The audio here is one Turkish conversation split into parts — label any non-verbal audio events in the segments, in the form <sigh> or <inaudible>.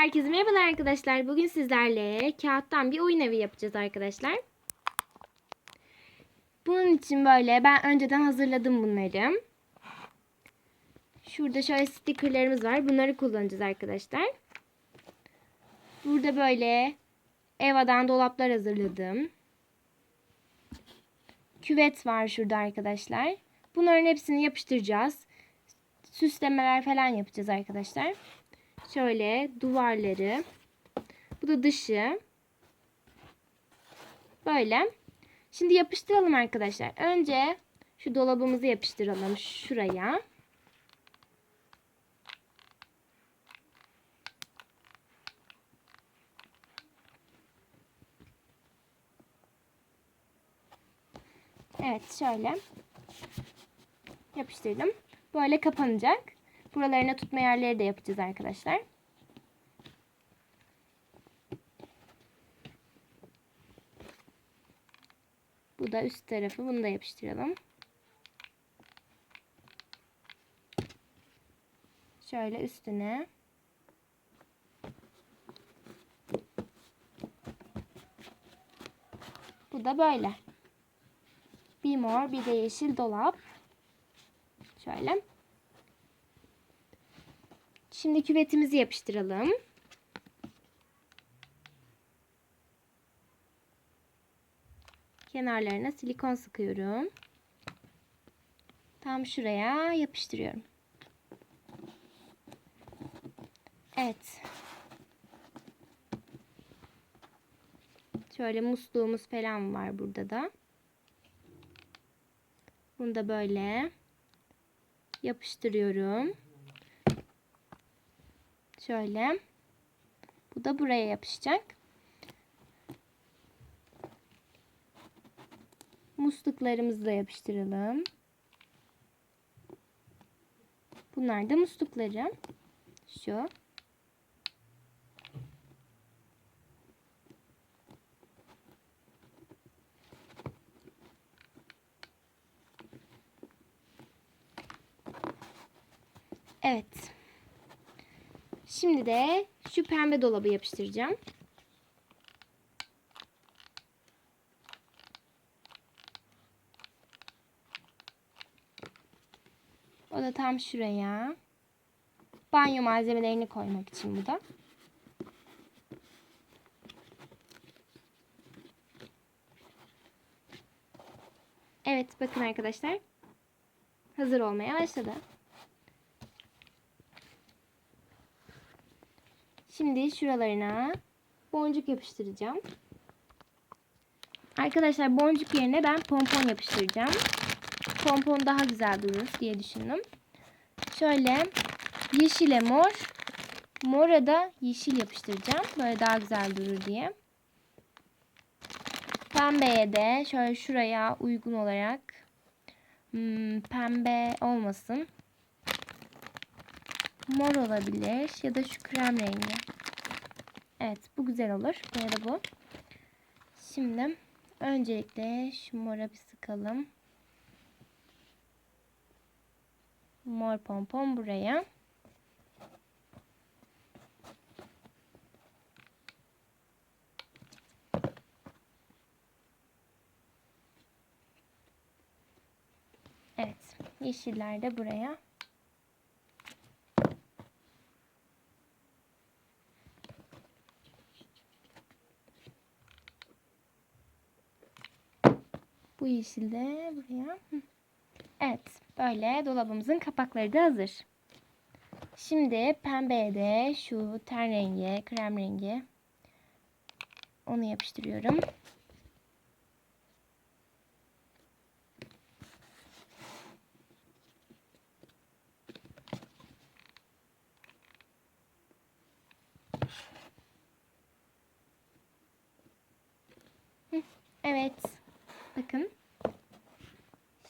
Herkese merhabalar arkadaşlar. Bugün sizlerle kağıttan bir oyun evi yapacağız arkadaşlar. Bunun için böyle ben önceden hazırladım bunları. Şurada şöyle stickerlarımız var. Bunları kullanacağız arkadaşlar. Burada böyle Eva'dan dolaplar hazırladım. Küvet var şurada arkadaşlar. Bunların hepsini yapıştıracağız. Süslemeler falan yapacağız arkadaşlar. Şöyle duvarları. Bu da dışı. Böyle. Şimdi yapıştıralım arkadaşlar. Önce şu dolabımızı yapıştıralım şuraya. Evet şöyle yapıştırdım. Böyle kapanacak. Buralarına tutma yerleri de yapacağız arkadaşlar. Bu da üst tarafı. Bunu da yapıştıralım. Şöyle üstüne. Bu da böyle. Bir mor bir de yeşil dolap. Şöyle. Şimdi küvetimizi yapıştıralım. Kenarlarına silikon sıkıyorum. Tam şuraya yapıştırıyorum. Evet. Şöyle musluğumuz falan var burada da. Bunu da böyle yapıştırıyorum. Şöyle. Bu da buraya yapışacak. Musluklarımızı da yapıştıralım. Bunlar da muslukları. Şu. Evet. Şimdi de şu pembe dolabı yapıştıracağım. O da tam şuraya. Banyo malzemelerini koymak için bu da. Evet bakın arkadaşlar. Hazır olmaya başladı. Şimdi şuralarına boncuk yapıştıracağım. Arkadaşlar boncuk yerine ben pompon yapıştıracağım. Pompon daha güzel durur diye düşündüm. Şöyle yeşile mor, mora da yeşil yapıştıracağım. Böyle daha güzel durur diye. Pembeye de şöyle şuraya uygun olarak hmm, pembe olmasın. Mor olabilir ya da şu krem rengi. Evet bu güzel olur. Ya da bu. Şimdi öncelikle şu mora bir sıkalım. Mor pompon buraya. Evet. Yeşiller de buraya. Bu yeşil de buraya. Evet. Böyle dolabımızın kapakları da hazır. Şimdi pembeye de şu ten rengi, krem rengi onu yapıştırıyorum. Evet. Bakın.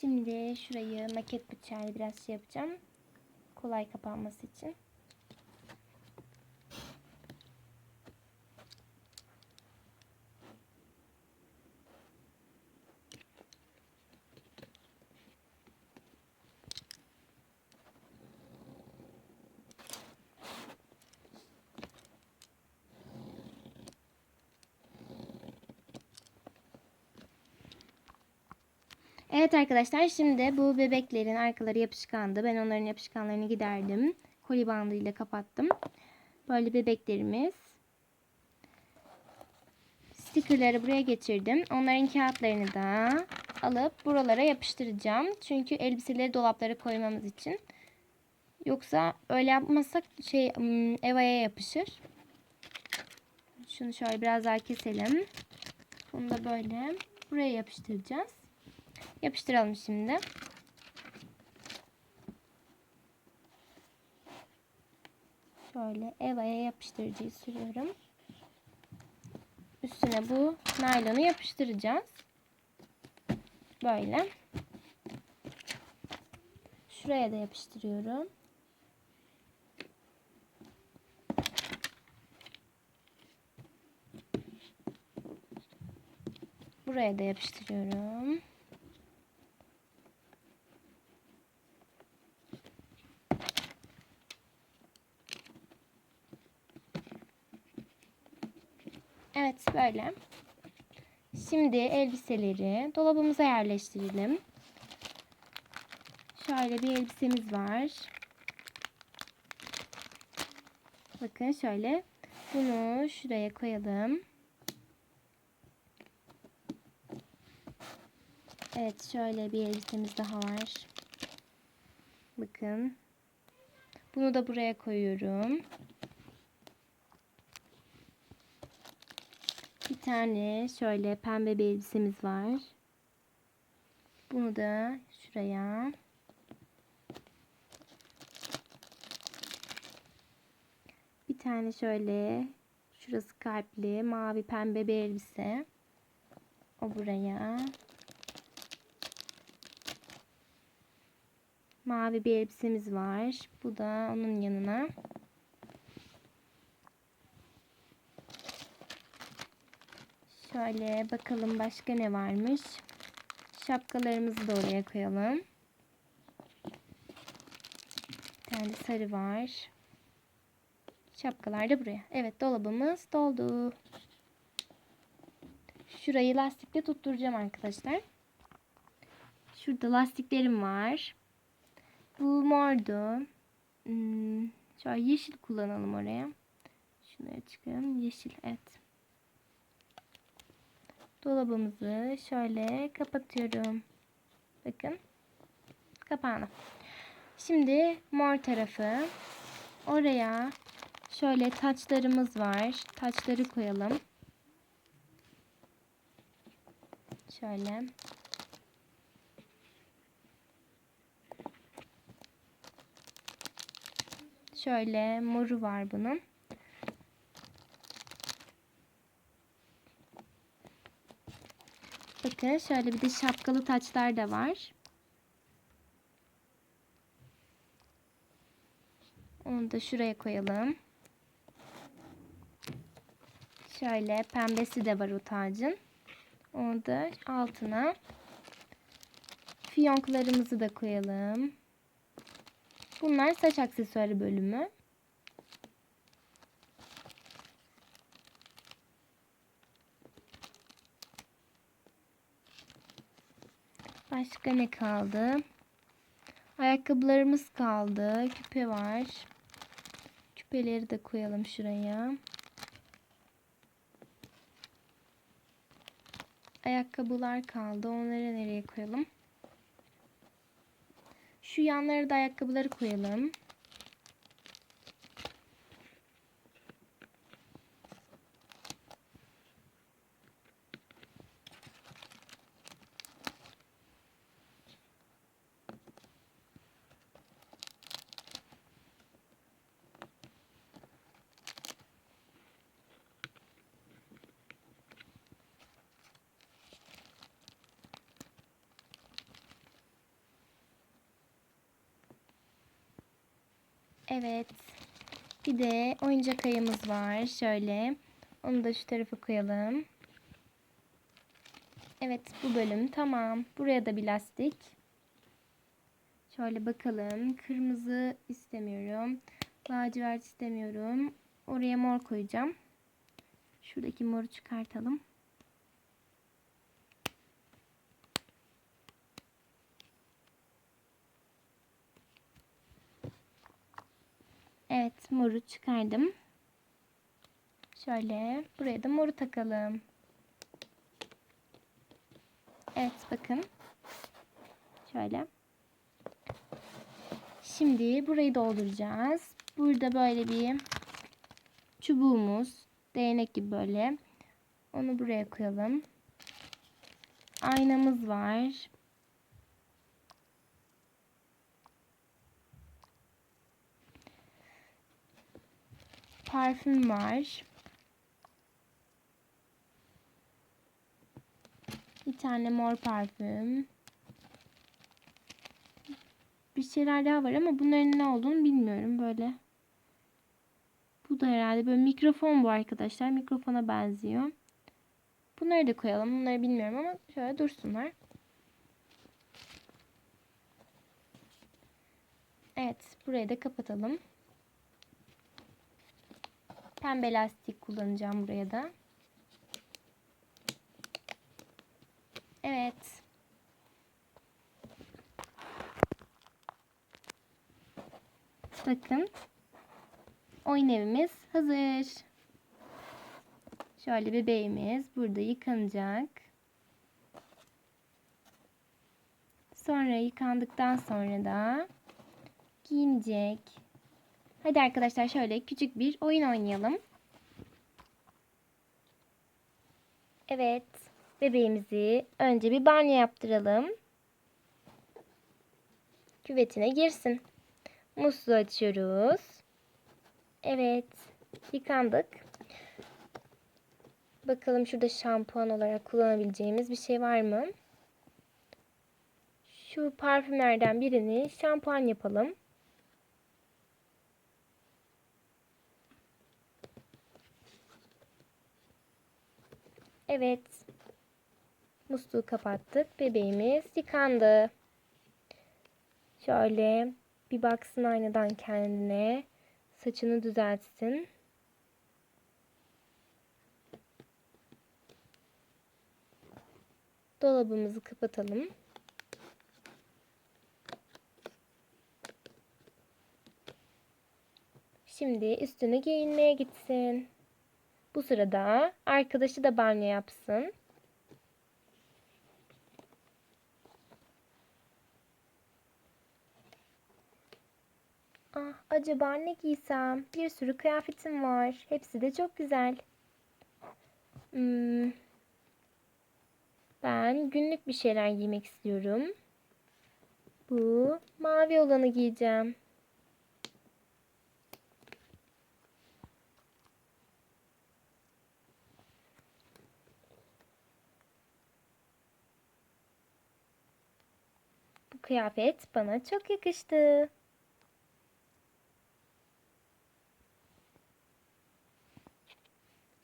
Şimdi şurayı maket bıçağı biraz şey yapacağım. Kolay kapanması için. Arkadaşlar şimdi bu bebeklerin arkaları yapışkandı. Ben onların yapışkanlarını giderdim. Koli bandıyla kapattım. Böyle bebeklerimiz. Stickerları buraya geçirdim. Onların kağıtlarını da alıp buralara yapıştıracağım. Çünkü elbiseleri dolaplara koymamız için. Yoksa öyle yapmazsak şey ım, Eva'ya yapışır. Şunu şöyle biraz daha keselim. Bunu da böyle buraya yapıştıracağız. Yapıştıralım şimdi. Şöyle Eva'ya yapıştırıcıyı sürüyorum. Üstüne bu naylonu yapıştıracağız. Böyle. Şuraya da yapıştırıyorum. Buraya da yapıştırıyorum. Böyle. Şimdi elbiseleri dolabımıza yerleştirelim. Şöyle bir elbisemiz var. Bakın şöyle. Bunu şuraya koyalım. Evet şöyle bir elbisemiz daha var. Bakın. Bunu da buraya koyuyorum. Tane şöyle pembe bir elbisemiz var. Bunu da şuraya. Bir tane şöyle şurası kalpli mavi pembe bir elbise. O buraya. Mavi bir elbisemiz var. Bu da onun yanına. Şöyle bakalım başka ne varmış. Şapkalarımızı da oraya koyalım. Bir tane sarı var. Şapkalar da buraya. Evet dolabımız doldu. Şurayı lastikle tutturacağım arkadaşlar. Şurada lastiklerim var. Bu mordu. Hmm, şöyle yeşil kullanalım oraya. Şunları çıkaralım. Yeşil evet. Dolabımızı şöyle kapatıyorum. Bakın. Kapağını. Şimdi mor tarafı. Oraya şöyle taçlarımız var. Taçları koyalım. Şöyle. Şöyle moru var bunun. Bakın şöyle bir de şapkalı taçlar da var. Onu da şuraya koyalım. Şöyle pembesi de var o tacın. Onu da altına. Fiyonklarımızı da koyalım. Bunlar saç aksesuarı bölümü. Başka ne kaldı? Ayakkabılarımız kaldı. Küpe var. Küpeleri de koyalım şuraya. Ayakkabılar kaldı. Onları nereye koyalım? Şu yanlara da ayakkabıları koyalım. Evet. Bir de oyuncak ayımız var. Şöyle. Onu da şu tarafa koyalım. Evet bu bölüm tamam. Buraya da bir lastik. Şöyle bakalım. Kırmızı istemiyorum. Lacivert istemiyorum. Oraya mor koyacağım. Şuradaki moru çıkartalım. Evet moru çıkardım. Şöyle buraya da moru takalım. Evet bakın. Şöyle. Şimdi burayı dolduracağız. Burada böyle bir çubuğumuz. Değnek gibi böyle. Onu buraya koyalım. Aynamız var. Parfüm var. Bir tane mor parfüm. Bir şeyler daha var ama bunların ne olduğunu bilmiyorum böyle. Bu da herhalde böyle mikrofon bu arkadaşlar. Mikrofona benziyor. Bunları da koyalım. Bunları bilmiyorum ama şöyle dursunlar. Evet. Burayı da kapatalım. Pembe lastik kullanacağım buraya da. Evet. Bakın. Oyun evimiz hazır. Şöyle bebeğimiz burada yıkanacak. Sonra yıkandıktan sonra da giyinecek. Hadi arkadaşlar şöyle küçük bir oyun oynayalım. Evet. Bebeğimizi önce bir banyo yaptıralım. Küvetine girsin. Musluğu açıyoruz. Evet. Yıkandık. Bakalım şurada şampuan olarak kullanabileceğimiz bir şey var mı? Şu parfümlerden birini şampuan yapalım. Evet. Musluğu kapattık. Bebeğimiz yıkandı. Şöyle bir baksın aynadan kendine. Saçını düzeltsin. Dolabımızı kapatalım. Şimdi üstünü giyinmeye gitsin. Bu sırada arkadaşı da banyo yapsın. Ah, acaba ne giysem? Bir sürü kıyafetim var. Hepsi de çok güzel. Hmm. Ben günlük bir şeyler giymek istiyorum. Bu mavi olanı giyeceğim. Kıyafet bana çok yakıştı.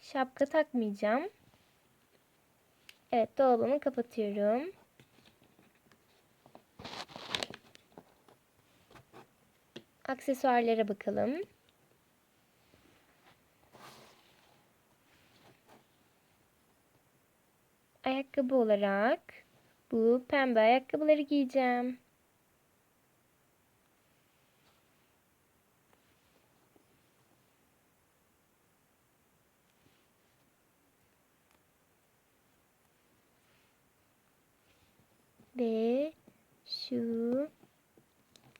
Şapka takmayacağım. Evet dolabımı kapatıyorum. Aksesuarlara bakalım. Ayakkabı olarak bu pembe ayakkabıları giyeceğim. Ve şu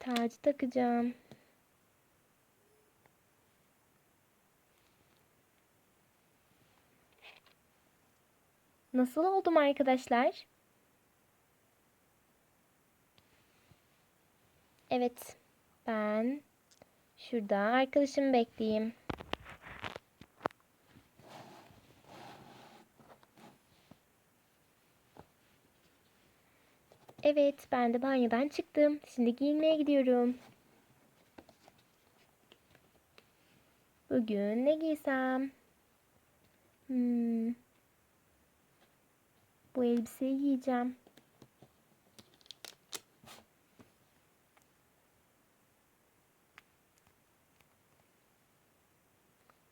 tacı takacağım. Nasıl oldum arkadaşlar? Evet. Ben şurada arkadaşımı bekleyeyim. Evet, ben de banyodan çıktım. Şimdi giyinmeye gidiyorum. Bugün ne giysem? Hmm. Bu elbiseyi giyeceğim.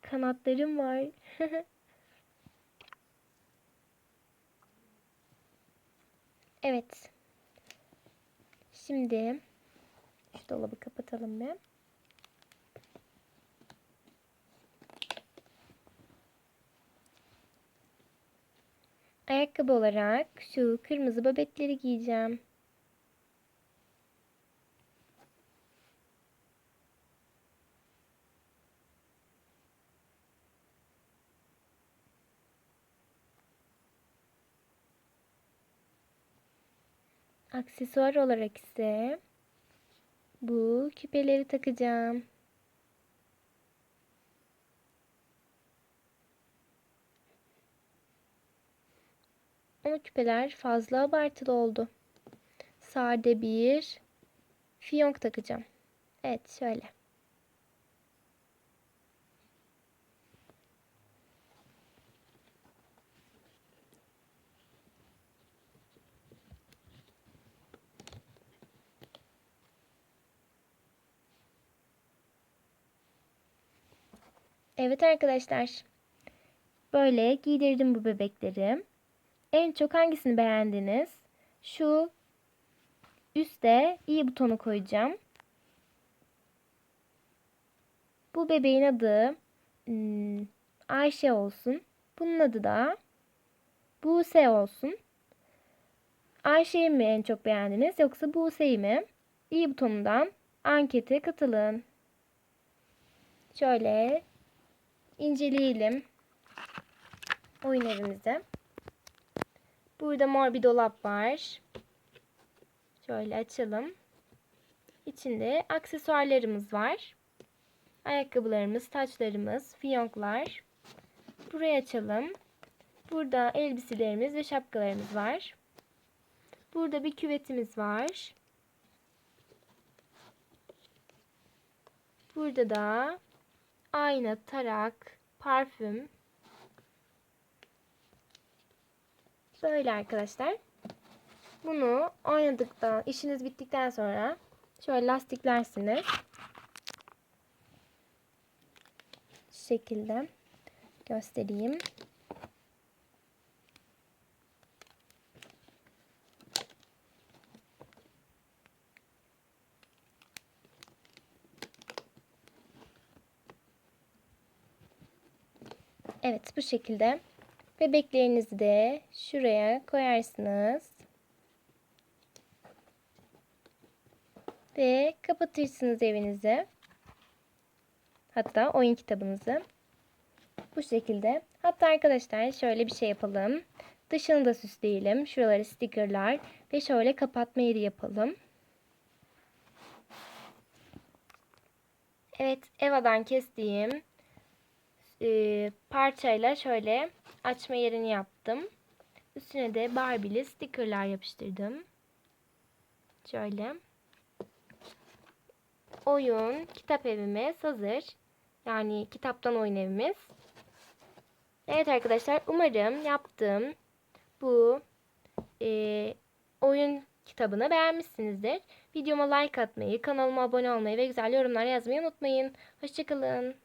Kanatlarım var. <laughs> evet. Şimdi şu dolabı kapatalım bir. Ayakkabı olarak şu kırmızı babetleri giyeceğim. Aksesuar olarak ise bu küpeleri takacağım. Ama küpeler fazla abartılı oldu. Sade bir fiyonk takacağım. Evet şöyle. Evet arkadaşlar. Böyle giydirdim bu bebekleri. En çok hangisini beğendiniz? Şu üstte i butonu koyacağım. Bu bebeğin adı hmm, Ayşe olsun. Bunun adı da Buse olsun. Ayşe'yi mi en çok beğendiniz yoksa Buse'yi mi? İyi butonundan ankete katılın. Şöyle inceleyelim oyun evimizi. Burada mor bir dolap var. Şöyle açalım. İçinde aksesuarlarımız var. Ayakkabılarımız, taçlarımız, fiyonklar. Burayı açalım. Burada elbiselerimiz ve şapkalarımız var. Burada bir küvetimiz var. Burada da ayna, tarak, parfüm. Böyle arkadaşlar. Bunu oynadıktan, işiniz bittikten sonra şöyle lastiklersiniz. Şu şekilde göstereyim. Evet bu şekilde. Bebeklerinizi de şuraya koyarsınız. Ve kapatırsınız evinizi. Hatta oyun kitabınızı. Bu şekilde. Hatta arkadaşlar şöyle bir şey yapalım. Dışını da süsleyelim. Şuraları stickerlar ve şöyle kapatma yeri yapalım. Evet, Eva'dan kestiğim e, parçayla şöyle açma yerini yaptım. Üstüne de Barbie'li stickerlar yapıştırdım. Şöyle. Oyun kitap evimiz hazır. Yani kitaptan oyun evimiz. Evet arkadaşlar umarım yaptığım bu e, oyun kitabını beğenmişsinizdir. Videoma like atmayı, kanalıma abone olmayı ve güzel yorumlar yazmayı unutmayın. Hoşçakalın.